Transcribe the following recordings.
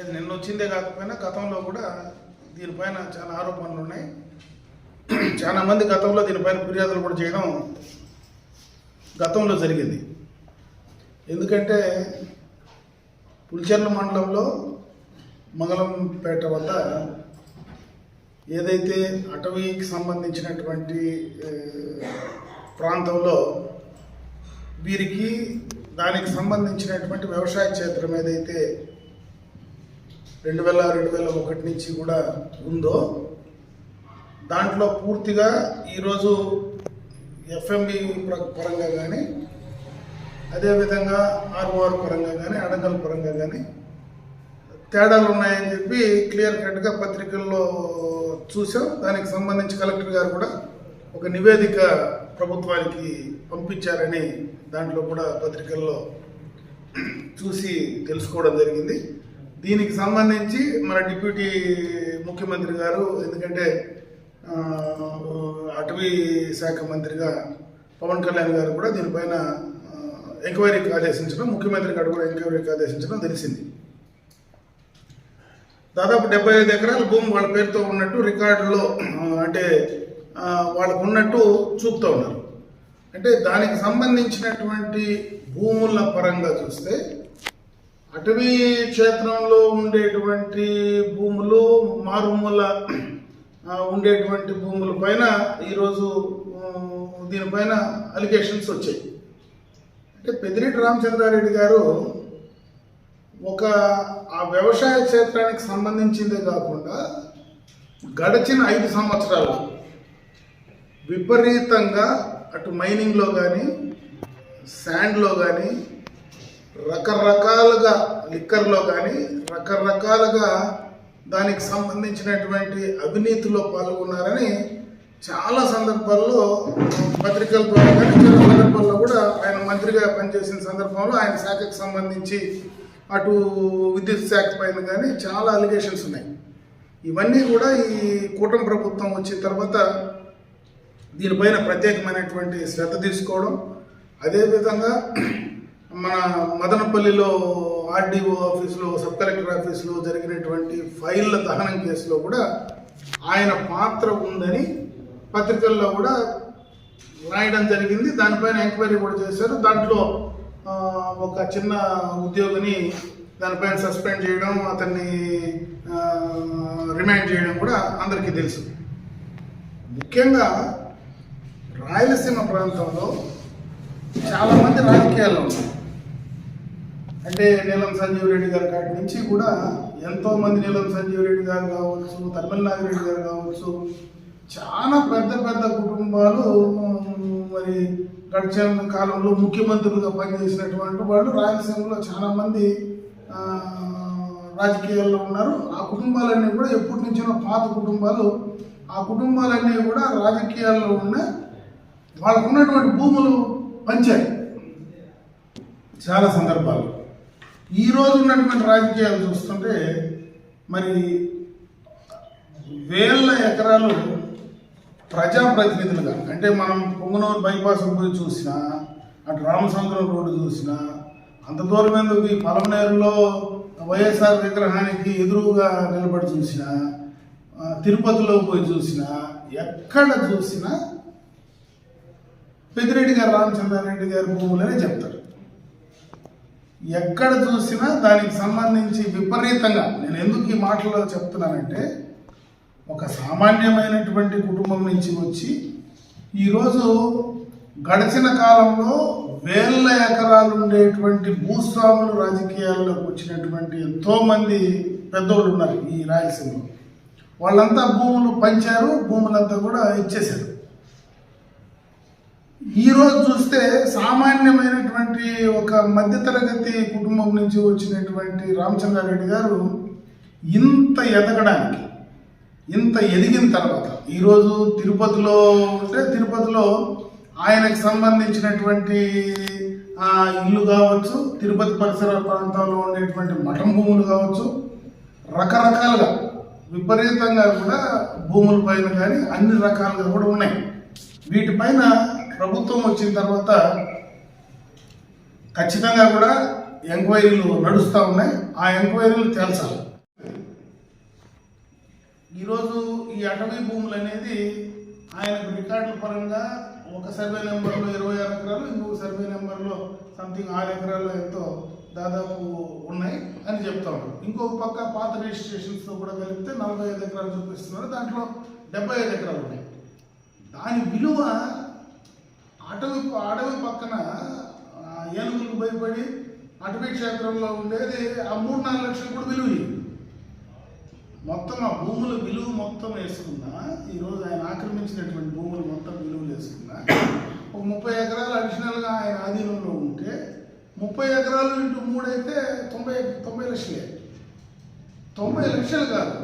అది నిన్న వచ్చిందే కాకపోయినా గతంలో కూడా దీనిపైన చాలా ఆరోపణలు ఉన్నాయి. చాలా మంది గతంలో దీనిపైన ఫిర్యాదులు కూడా చేయడం గతంలో జరిగింది. ఎందుకంటే పులిచెర్ల మండలంలో మంగళంపేట వద్ద ఏదైతే అటవీకి సంబంధించినటువంటి ప్రాంతంలో వీరికి దానికి సంబంధించినటువంటి వ్యవసాయ క్షేత్రం ఏదైతే రెండు వేల రెండు వేల ఒకటి నుంచి కూడా ఉందో దాంట్లో పూర్తిగా ఈరోజు ఎఫ్ఎంబి పరంగా కానీ అదేవిధంగా ఆర్ఓఆర్ పరంగా కానీ అడంగల్ పరంగా కానీ తేడాలు ఉన్నాయని చెప్పి క్లియర్ కట్గా పత్రికల్లో చూసాం దానికి సంబంధించి కలెక్టర్ గారు కూడా ఒక నివేదిక ప్రభుత్వానికి పంపించారని దాంట్లో కూడా పత్రికల్లో చూసి తెలుసుకోవడం జరిగింది. దీనికి సంబంధించి మన డిప్యూటీ ముఖ్యమంత్రి గారు ఎందుకంటే అటవీ శాఖ మంత్రిగా పవన్ కళ్యాణ్ గారు కూడా దీనిపైన ఎంక్వైరీకి ఆదేశించడం ముఖ్యమంత్రి గారు కూడా ఎంక్వైరీకి ఆదేశించడం తెలిసింది. దాదాపు డెబ్బై ఐదు ఎకరాల భూమి వాళ్ళ పేరుతో ఉన్నట్టు రికార్డులో అంటే వాళ్ళకు ఉన్నట్టు చూపుతూ ఉన్నారు. అంటే దానికి సంబంధించినటువంటి భూముల పరంగా చూస్తే అటవీ క్షేత్రంలో ఉండేటువంటి భూములు మారుమూల ఉండేటువంటి భూముల పైన ఈరోజు దీనిపైన అలిగేషన్స్ వచ్చాయి. అంటే పెద్దిరెడ్డి రామచంద్రారెడ్డి గారు ఒక ఆ వ్యవసాయ క్షేత్రానికి సంబంధించిందే కాకుండా గడిచిన ఐదు సంవత్సరాలు విపరీతంగా అటు మైనింగ్లో కానీ శాండ్లో కానీ రకరకాలుగా లిక్కర్లో కానీ రకరకాలుగా దానికి సంబంధించినటువంటి అవినీతిలో పాల్గొన్నారని చాలా సందర్భాల్లో పత్రికల ద్వారా కానీ చాలా సందర్భాల్లో కూడా ఆయన మంత్రిగా పనిచేసిన సందర్భంలో ఆయన శాఖకు సంబంధించి అటు విద్యుత్ శాఖ పైన కానీ చాలా అలిగేషన్స్ ఉన్నాయి. ఇవన్నీ కూడా ఈ కూటమి ప్రభుత్వం వచ్చిన తర్వాత దీనిపైన ప్రత్యేకమైనటువంటి శ్రద్ధ తీసుకోవడం అదేవిధంగా మన మదనపల్లిలో ఆర్డీఓ ఆఫీసులో సబ్ కలెక్టర్ ఆఫీసులో జరిగినటువంటి ఫైళ్ళ దహనం కేసులో కూడా ఆయన పాత్ర ఉందని పత్రికల్లో కూడా రాయడం జరిగింది. దానిపైన ఎంక్వైరీ కూడా చేశారు. దాంట్లో ఒక చిన్న ఉద్యోగిని దానిపైన సస్పెండ్ చేయడం అతన్ని రిమైండ్ చేయడం కూడా అందరికీ తెలుసు. ముఖ్యంగా రాయలసీమ ప్రాంతంలో చాలామంది రాజకీయాల్లో ఉన్నారు. అంటే నీలం సంజీవ్ రెడ్డి గారి కాటి నుంచి కూడా ఎంతో మంది నీలం సంజీవ్ రెడ్డి గారు కావచ్చు తమిళ నాగిరెడ్డి గారు కావచ్చు చాలా పెద్ద పెద్ద కుటుంబాలు మరి గడిచిన కాలంలో ముఖ్యమంత్రులుగా పనిచేసినటువంటి వాళ్ళు రాయలసీమలో చాలా మంది రాజకీయాల్లో ఉన్నారు. ఆ కుటుంబాలన్నీ కూడా ఎప్పటి నుంచో పాత కుటుంబాలు. ఆ కుటుంబాలన్నీ కూడా రాజకీయాల్లో ఉన్న వాళ్ళకు ఉన్నటువంటి భూములు పంచాయి. చాలా సందర్భాలు. ఈ రోజు ఉన్నటువంటి రాజకీయాలు చూస్తుంటే మరి వేల ఎకరాలు ప్రజాప్రతినిధులుగా అంటే మనం పొంగనూరు బైపాస్ పోయి చూసినా అటు రామచంద్రం రోడ్డు చూసినా అంత దూరం ఎందుకు? ఈ పలమనేరులో వైఎస్ఆర్ విగ్రహానికి ఎదురుగా నిలబడి చూసినా తిరుపతిలో పోయి చూసినా ఎక్కడ చూసినా పెద్దిరెడ్డి గారు రామచంద్రారెడ్డి గారి భూములనే చెప్తారు. ఎక్కడ చూసినా దానికి సంబంధించి విపరీతంగా నేను ఎందుకు ఈ మాటలో చెప్తున్నానంటే ఒక సామాన్యమైనటువంటి కుటుంబం నుంచి వచ్చి ఈరోజు గడిచిన కాలంలో వేల ఎకరాలు ఉండేటువంటి భూస్వాములు రాజకీయాల్లోకి వచ్చినటువంటి ఎంతోమంది పెద్దోళ్ళు ఉన్నారు ఈ రాయలసీమలో. వాళ్ళంతా భూములు పంచారు భూములంతా కూడా ఇచ్చేశారు. ఈరోజు చూస్తే సామాన్యమైనటువంటి ఒక మధ్యతరగతి కుటుంబం నుంచి వచ్చినటువంటి రామచంద్రారెడ్డి గారు ఇంత ఎదగడానికి ఇంత ఎదిగిన తర్వాత ఈరోజు తిరుపతిలో ఉంటే తిరుపతిలో ఆయనకు సంబంధించినటువంటి ఇల్లు కావచ్చు తిరుపతి పరిసర ప్రాంతాల్లో ఉండేటువంటి మఠం భూములు కావచ్చు రకరకాలుగా విపరీతంగా కూడా భూముల పైన కానీ అన్ని రకాలుగా కూడా ఉన్నాయి. వీటిపైన ప్రభుత్వం వచ్చిన తర్వాత ఖచ్చితంగా కూడా ఎంక్వైరీలు నడుస్తూ ఉన్నాయి. ఆ ఎంక్వైరీలు తేల్చాలి. ఈరోజు ఈ అటవీ భూములు అనేది ఆయనకు రికార్డుల పరంగా ఒక సర్వే నెంబర్లో ఇరవై ఆరు ఎకరాలు ఇంకొక సర్వే నెంబర్లో సంథింగ్ ఆరు ఎకరాలు ఎంతో దాదాపు ఉన్నాయి అని చెప్తా ఉన్నాడు ఇంకొక పక్క పాత రిజిస్ట్రేషన్స్తో కూడా కలిపితే నలభై ఐదు ఎకరాలు చూపిస్తున్నారు. దాంట్లో డెబ్బై ఐదు ఎకరాలు ఉన్నాయి. దాని విలువ అటవీ అడవి పక్కన ఆ, ఏనుగులకు భయపడి అటవీ క్షేత్రంలో ఉండేది ఆ మూడు నాలుగు లక్షలు కూడా విలువ మొత్తం ఆ భూముల విలువ మొత్తం వేసుకున్నా ఈరోజు ఆయన ఆక్రమించినటువంటి భూములు మొత్తం విలువలు వేసుకున్నా ఒక ముప్పై ఎకరాలు అడిషనల్గా ఆయన ఆధీనంలో ఉంటే ముప్పై ఎకరాలు ఇంటూ మూడు అయితే తొంభై తొంభై లక్షలే. తొంభై లక్షలు కాదు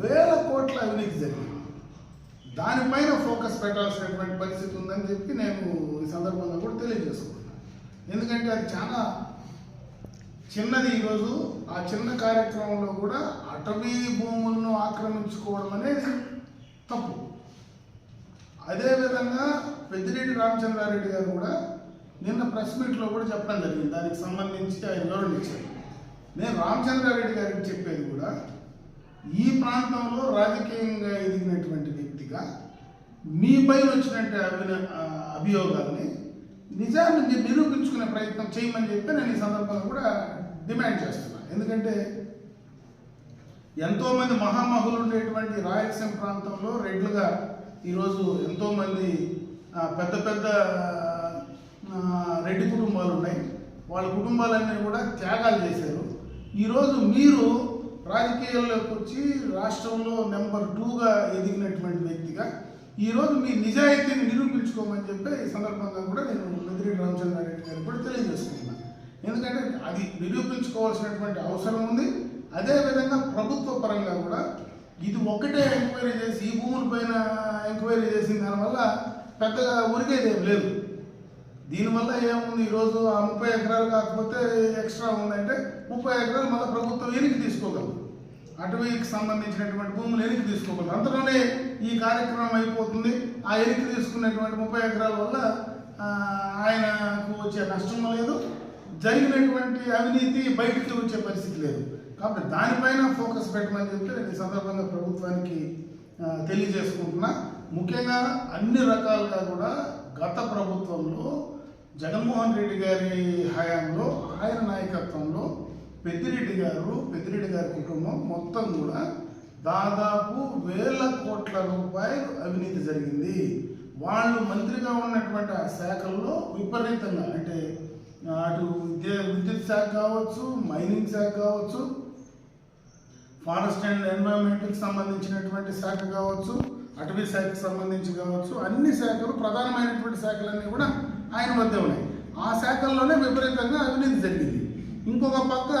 వేల కోట్ల అవినీతి జరిగింది దానిపైన ఫోకస్ పెట్టాల్సినటువంటి పరిస్థితి ఉందని చెప్పి నేను ఈ సందర్భంగా కూడా తెలియజేసుకుంటున్నాను ఎందుకంటే అది చాలా చిన్నది ఈరోజు. ఆ చిన్న కార్యక్రమంలో కూడా అటవీ భూములను ఆక్రమించుకోవడం అనేది తప్పు. అదేవిధంగా పెద్దిరెడ్డి రామచంద్రారెడ్డి గారు కూడా నిన్న ప్రెస్ మీట్లో కూడా చెప్పడం జరిగింది. దానికి సంబంధించి ఆయన వివరణ ఇచ్చారు. నేను రామచంద్రారెడ్డి గారికి చెప్పేది కూడా ఈ ప్రాంతంలో రాజకీయంగా ఎదిగినటువంటి వ్యక్తిగా మీ పైన వచ్చినట్టు అభిన అభియోగాల్ని నిజాన్ని నిరూపించుకునే ప్రయత్నం చేయమని చెప్పి నేను ఈ సందర్భంలో కూడా డిమాండ్ చేస్తున్నాను ఎందుకంటే ఎంతోమంది మహామహులు ఉండేటువంటి రాయలసీమ ప్రాంతంలో రెడ్లుగా ఈరోజు ఎంతోమంది పెద్ద పెద్ద రెడ్డి కుటుంబాలు ఉన్నాయి. వాళ్ళ కుటుంబాలన్నీ కూడా త్యాగాలు చేశారు. ఈరోజు మీరు రాజకీయాల్లోకి వచ్చి రాష్ట్రంలో నెంబర్ టూగా ఎదిగినటువంటి వ్యక్తిగా ఈరోజు మీ నిజాయితీని నిరూపించుకోమని చెప్పి ఈ సందర్భంగా కూడా నేను మెదిరెడ్డి రామచంద్రారెడ్డి గారికి కూడా తెలియజేసుకున్నాను ఎందుకంటే అది నిరూపించుకోవాల్సినటువంటి అవసరం ఉంది. అదేవిధంగా ప్రభుత్వ పరంగా కూడా ఇది ఒకటే ఎంక్వైరీ చేసి ఈ భూముల పైన ఎంక్వైరీ చేసిన దానివల్ల పెద్దగా ఉరికేది ఏం లేదు. దీనివల్ల ఏముంది? ఈరోజు ఆ ముప్పై ఎకరాలు కాకపోతే ఎక్స్ట్రా ఉందంటే ముప్పై ఎకరాలు మళ్ళీ ప్రభుత్వం ఎనికి తీసుకోగలదు. అటవీకి సంబంధించినటువంటి భూములు ఎనికి తీసుకోగలదు. అంతలోనే ఈ కార్యక్రమం అయిపోతుంది. ఆ ఎనికి తీసుకున్నటువంటి ముప్పై ఎకరాల వల్ల ఆయనకు వచ్చే నష్టం లేదు. జరిగినటువంటి అవినీతి బయటికి వచ్చే పరిస్థితి లేదు. కాబట్టి దానిపైన ఫోకస్ పెట్టమని చెప్తే నేను ఈ సందర్భంగా ప్రభుత్వానికి తెలియజేసుకుంటున్నా. ముఖ్యంగా అన్ని రకాలుగా కూడా గత ప్రభుత్వంలో జగన్మోహన్ రెడ్డి గారి హయాంలో ఆయన నాయకత్వంలో పెద్దిరెడ్డి గారు పెద్దిరెడ్డి గారి కుటుంబం మొత్తం కూడా దాదాపు వేల కోట్ల రూపాయలు అవినీతి జరిగింది. వాళ్ళు మంత్రిగా ఉన్నటువంటి ఆ శాఖల్లో విపరీతంగా అంటే అటు విద్య విద్యుత్ శాఖ కావచ్చు మైనింగ్ శాఖ కావచ్చు ఫారెస్ట్ అండ్ ఎన్విరాన్మెంట్కి సంబంధించినటువంటి శాఖ కావచ్చు అటవీ శాఖకు సంబంధించి కావచ్చు అన్ని శాఖలు ప్రధానమైనటువంటి శాఖలన్నీ కూడా ఆయన వద్దే ఉన్నాయి. ఆ శాఖల్లోనే విపరీతంగా అవినీతి జరిగింది. ఇంకొక పక్క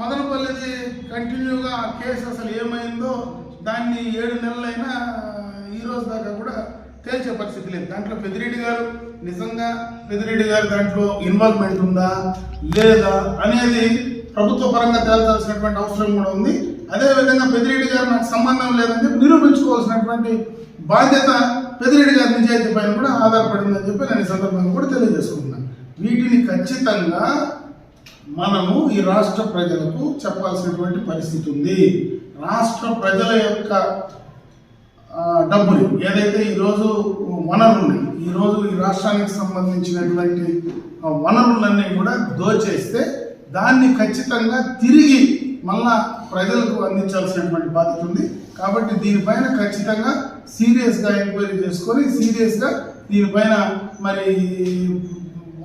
మదనపల్లిది కంటిన్యూగా కేసు అసలు ఏమైందో దాన్ని ఏడు నెలలైనా ఈరోజు దాకా కూడా తేల్చే పరిస్థితి లేదు. దాంట్లో పెదిరెడ్డి గారు నిజంగా పెదిరెడ్డి గారు దాంట్లో ఇన్వాల్వ్మెంట్ ఉందా లేదా అనేది ప్రభుత్వ పరంగా తేల్చాల్సినటువంటి అవసరం కూడా ఉంది. అదేవిధంగా పెదిరెడ్డి గారు నాకు సంబంధం లేదని నిరూపించుకోవాల్సినటువంటి బాధ్యత పెదిరెడ్డి గారి నిజాయితీ పైన కూడా ఆధారపడిందని చెప్పి నేను సందర్భంగా కూడా తెలియజేసుకుంటున్నాను వీటిని ఖచ్చితంగా మనము ఈ రాష్ట్ర ప్రజలకు చెప్పాల్సినటువంటి పరిస్థితి ఉంది. రాష్ట్ర ప్రజల యొక్క డబ్బులు డబ్బుని ఏదైతే ఈరోజు వనరులు ఉన్నాయి ఈరోజు ఈ రాష్ట్రానికి సంబంధించినటువంటి వనరులన్నీ కూడా దోచేస్తే దాన్ని ఖచ్చితంగా తిరిగి మళ్ళా ప్రజలకు అందించాల్సినటువంటి బాధ్యత ఉంది. కాబట్టి దీనిపైన ఖచ్చితంగా సీరియస్గా ఎంక్వైరీ చేసుకొని సీరియస్గా దీనిపైన మరి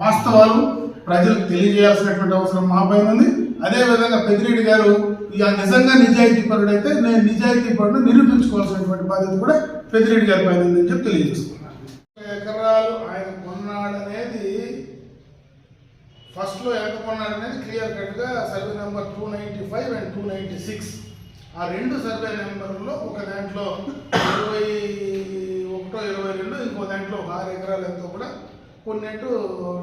వాస్తవాలు ప్రజలకు తెలియజేయాల్సినటువంటి అవసరం మా పైన ఉంది. అదేవిధంగా పెద్దిరెడ్డి గారు ఇక నిజంగా నిజాయితీ పరుడైతే నేను నిజాయితీ పరుడు నిరూపించుకోవాల్సినటువంటి బాధ్యత కూడా పెద్దిరెడ్డి గారి పైన ఉందని చెప్పి తెలియజేస్తున్నాను. ఎకరాలు ఆయన కొన్నాడనేది ఫస్ట్లో ఎంత కొన్నాడనేది క్లియర్ కట్గా survey number two ninety five and two ninety six. ఆ రెండు సర్వే నెంబర్లో ఒక దాంట్లో ఇరవై ఒకటో ఇరవై రెండు ఇంకో దాంట్లో ఒక ఆరు ఎకరాలు ఎంతో కూడా కొన్నట్టు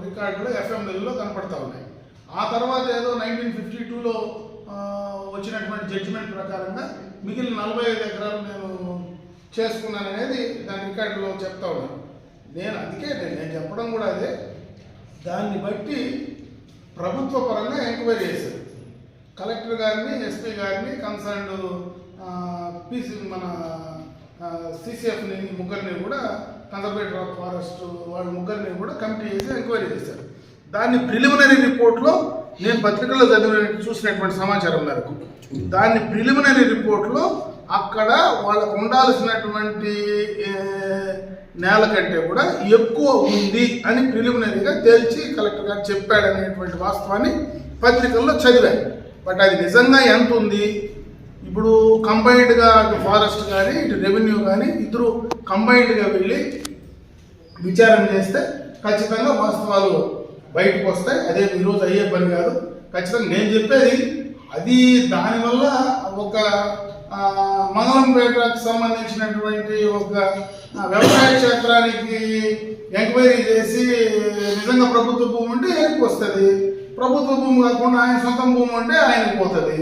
రికార్డులు ఎఫ్ఎంఎల్లో కనపడతా ఉన్నాయి. ఆ తర్వాత ఏదో నైన్టీన్ ఫిఫ్టీ టూలో వచ్చినటువంటి జడ్జిమెంట్ ప్రకారంగా మిగిలిన నలభై ఐదు ఎకరాలు నేను చేసుకున్నాను అనేది దాని రికార్డులో చెప్తా ఉన్నాను నేను అందుకే నేను చెప్పడం కూడా అదే. దాన్ని బట్టి ప్రభుత్వ పరంగా ఎంక్వైరీ చేశాను కలెక్టర్ గారిని ఎస్పీ గారిని కన్సర్న్డ్ పీసీ మన సిసిఎఫ్ని ముగ్గురిని కూడా కన్సర్వేటర్ ఆఫ్ ఫారెస్ట్ వాళ్ళ ముగ్గురిని కూడా కమిటీ చేసి ఎంక్వైరీ చేశారు. దాన్ని ప్రిలిమినరీ రిపోర్ట్లో నేను పత్రికల్లో చదివిన చూసినటువంటి సమాచారం మేరకు దాన్ని ప్రిలిమినరీ రిపోర్ట్లో అక్కడ వాళ్ళకు ఉండాల్సినటువంటి నేల కంటే కూడా ఎక్కువ ఉంది అని ప్రిలిమినరీగా తేల్చి కలెక్టర్ గారు చెప్పాడనేటువంటి వాస్తవాన్ని పత్రికల్లో చదివాను బట్ అది నిజంగా ఎంత ఉంది? ఇప్పుడు కంబైన్డ్గా అటు ఫారెస్ట్ కానీ ఇటు రెవెన్యూ కానీ ఇద్దరు కంబైన్డ్గా వెళ్ళి విచారణ చేస్తే ఖచ్చితంగా వాస్తవాలు బయటకు వస్తాయి. అదే ఈరోజు అయ్యే పని కాదు. ఖచ్చితంగా నేను చెప్పేది అది దానివల్ల ఒక మంగళంపేటకు సంబంధించినటువంటి ఒక వ్యవసాయ క్షేత్రానికి ఎంక్వైరీ చేసి నిజంగా ప్రభుత్వ భూమి ఉంటే వస్తుంది. ప్రభుత్వ భూమి కాకుండా ఆయన సొంతం భూమి ఉంటే ఆయనకు పోతుంది.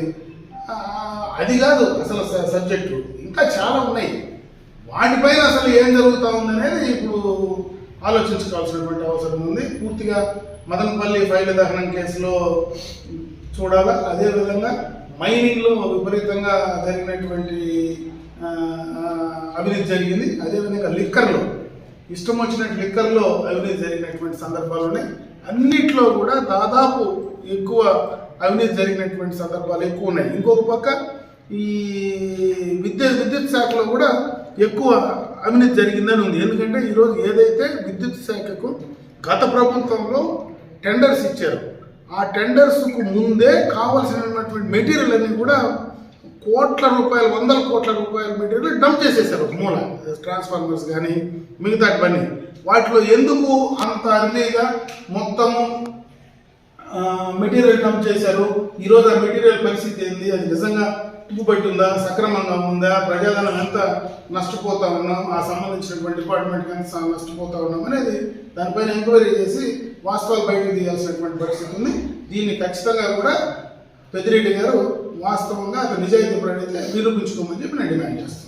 అది కాదు అసలు సబ్జెక్టు ఇంకా చాలా ఉన్నాయి. వాటిపైన అసలు ఏం జరుగుతూ ఉందనేది ఇప్పుడు ఆలోచించుకోవాల్సినటువంటి అవసరం ఉంది. పూర్తిగా మదనపల్లి ఫైల్ దహనం కేసులో చూడాలా? అదేవిధంగా మైనింగ్లో విపరీతంగా జరిగినటువంటి అభివృద్ధి అవినీతి జరిగింది. అదేవిధంగా లిక్కర్లో ఇష్టం వచ్చినట్టు లిక్కర్లో అవినీతి జరిగినటువంటి సందర్భాలు ఉన్నాయి. అన్నిట్లో కూడా దాదాపు ఎక్కువ అవినీతి జరిగినటువంటి సందర్భాలు ఎక్కువ ఉన్నాయి. ఇంకొక పక్క ఈ విద్యుత్ విద్యుత్ శాఖలో కూడా ఎక్కువ అవినీతి జరిగిందని ఉంది. ఎందుకంటే ఈరోజు ఏదైతే విద్యుత్ శాఖకు గత ప్రభుత్వంలో టెండర్స్ ఇచ్చారు ఆ టెండర్స్కు ముందే కావలసినటువంటి మెటీరియల్ అన్ని కూడా కోట్ల రూపాయలు వందల కోట్ల రూపాయల మెటీరియల్ డంప్ చేసేసారు. మూల ట్రాన్స్ఫార్మర్స్ కానీ మిగతా మిగతాటివన్నీ. వాటిలో ఎందుకు అంత అర్లీగా మొత్తము మెటీరియల్ డంప్ చేశారు? ఈరోజు ఆ మెటీరియల్ పరిస్థితి ఏంది? అది నిజంగా తుప్పుపట్టి ఉందా సక్రమంగా ఉందా? ప్రజాధనం ఎంత నష్టపోతా ఉన్నాం? ఆ సంబంధించినటువంటి డిపార్ట్మెంట్కి ఎంత నష్టపోతా ఉన్నాం అనేది దానిపైన ఎంక్వైరీ చేసి వాస్తవాలు బయటకు తీయాల్సినటువంటి పరిస్థితి ఉంది. దీన్ని ఖచ్చితంగా కూడా పెద్దిరెడ్డి గారు వాస్తవంగా అతను నిజాయితీ పడైతే నిరూపించుకోమని చెప్పి నేను డిమాండ్ చేస్తాను.